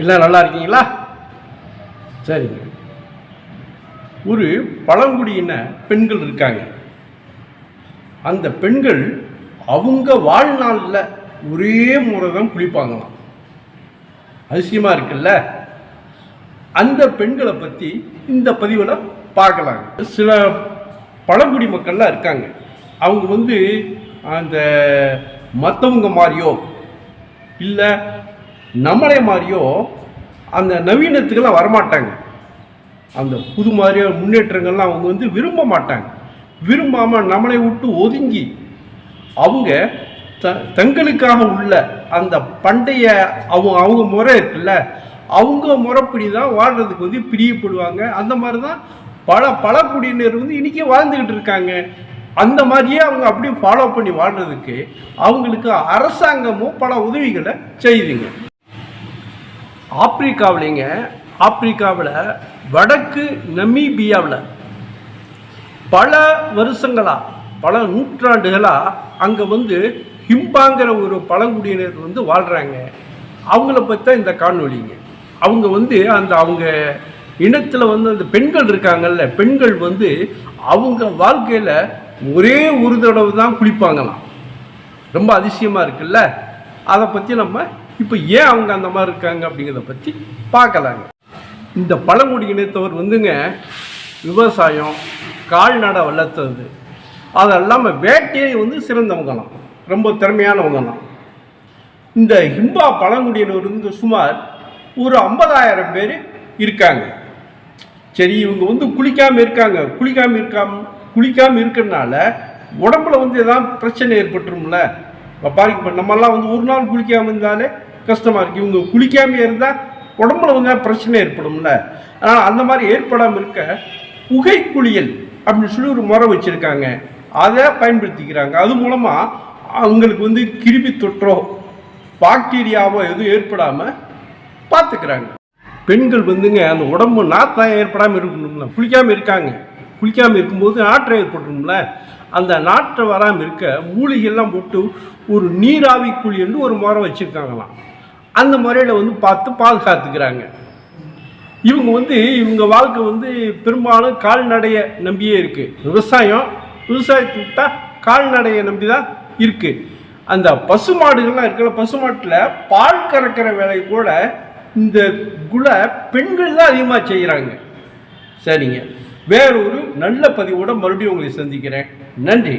எல்லாம் நல்லா இருக்கீங்களா? சரிங்க. ஒரு பழங்குடியின பெண்கள் இருக்காங்க. அந்த பெண்கள் அவங்க வாழ்நாளில் ஒரே முறை தான் குளிப்பாங்களாம். அதிசயமாக இருக்குல்ல? அந்த பெண்களை பற்றி இந்த பதிவில் பார்க்கலாம் சில பழங்குடி மக்கள்லாம் இருக்காங்க. அவங்க வந்து அந்த மற்றவங்க மாதிரியோ இல்லை நம்மளே மாதிரியோ அந்த நவீனத்துக்கெல்லாம் வரமாட்டாங்க. அந்த புது மாதிரியான முன்னேற்றங்கள்லாம் அவங்க வந்து விரும்ப மாட்டாங்க. விரும்பாமல் நம்மளை விட்டு ஒதுங்கி அவங்க த தங்களுக்காக உள்ள அந்த பண்டைய அவங்க அவங்க முறை இருக்குல்ல அவங்க முறைப்படி தான் வாழ்கிறதுக்கு வந்து பிரியப்படுவாங்க. அந்த மாதிரி தான் பல பழக்குடியினர் வந்து இன்றைக்கி வாழ்ந்துக்கிட்டு இருக்காங்க. அந்த மாதிரியே அவங்க அப்படியே ஃபாலோ பண்ணி வாழ்கிறதுக்கு அவங்களுக்கு அரசாங்கமும் பல உதவிகளை செய்யுதுங்க ஆப்பிரிக்காவிலேங்க ஆப்பிரிக்காவில் வடக்கு நமீபியாவில் பல வருஷங்களாக பல நூற்றாண்டுகளாக அங்கே வந்து ஹிம்பாங்கிற ஒரு பழங்குடியினர் வந்து வாழ்கிறாங்க அவங்கள பற்றி தான் இந்த காணொலிங்க அவங்க வந்து அந்த அவங்க இனத்தில் வந்து அந்த பெண்கள் இருக்காங்கல்ல பெண்கள் வந்து அவங்க வாழ்க்கையில் ஒரே ஒரு தடவை தான் குளிப்பாங்களாம். ரொம்ப அதிசயமாக இருக்குல்ல? அதை பற்றி நம்ம இப்போ ஏன் அவங்க அந்த மாதிரி இருக்காங்க அப்படிங்கிறத பற்றி பார்க்கலாங்க. இந்த பழங்குடி இனத்தவர் வந்துங்க விவசாயம் கால்நடை வளர்த்துறது அது இல்லாமல் வேட்டையை வந்து சிறந்தவங்களாம் ரொம்ப திறமையானவங்களாம் இந்த ஹிம்பா பழங்குடியினர் வந்து சுமார் ஒரு ஐம்பதாயிரம் பேர் இருக்காங்க. சரி இவங்க வந்து குளிக்காமல் இருக்காங்க. குளிக்காமல் இருக்காம குளிக்காமல் இருக்கிறனால உடம்புல வந்து எதாவது பிரச்சனை ஏற்பட்டுரும்ல. இப்போ பாருங்க இப்போ நம்மெல்லாம் வந்து ஒரு நாள் குளிக்காமல் இருந்தாலே கஷ்டமாக இருக்குது இவங்க குளிக்காமல் இருந்தால் உடம்புல வந்து பிரச்சனை ஏற்படும்ல. அதனால் அந்த மாதிரி ஏற்படாமல் இருக்க புகை குளியல் அப்படின்னு சொல்லி ஒரு முறை வச்சுருக்காங்க. அதை பயன்படுத்திக்கிறாங்க. அது மூலமாக அவங்களுக்கு வந்து கிருமி தொற்றோ பாக்டீரியாவோ எதுவும் ஏற்படாமல் பார்த்துக்கிறாங்க பெண்கள் வந்துங்க அந்த உடம்பு நாத்தம் ஏற்படாமல் இருக்கணும்ல. குளிக்காமல் இருக்காங்க. குளிக்காமல் இருக்கும்போது நாற்றம் ஏற்பட்டுரும்ல அந்த நாற்றம் வராமல் இருக்க மூலிகையெல்லாம் போட்டு ஒரு நீராவி குழின்னு ஒரு முறை வச்சுருக்காங்களாம். அந்த முறையில் வந்து பார்த்து பாதுகாத்துக்கிறாங்க. இவங்க வந்து இவங்க வாழ்க்கை வந்து பெரும்பாலும் கால்நடையை நம்பியே இருக்குது விவசாயம் விவசாயத்தை விட்டால் கால்நடையை நம்பி தான் இருக்குது அந்த பசு மாடுகள்லாம் இருக்கிற பசுமாட்டில் பால் கறக்கிற வேலை கூட இந்த குல பெண்கள் தான் அதிகமாக செய்கிறாங்க சரிங்க. வேறொரு நல்ல பதிவோட மறுபடியும் உங்களை சந்திக்கிறேன். நன்றி.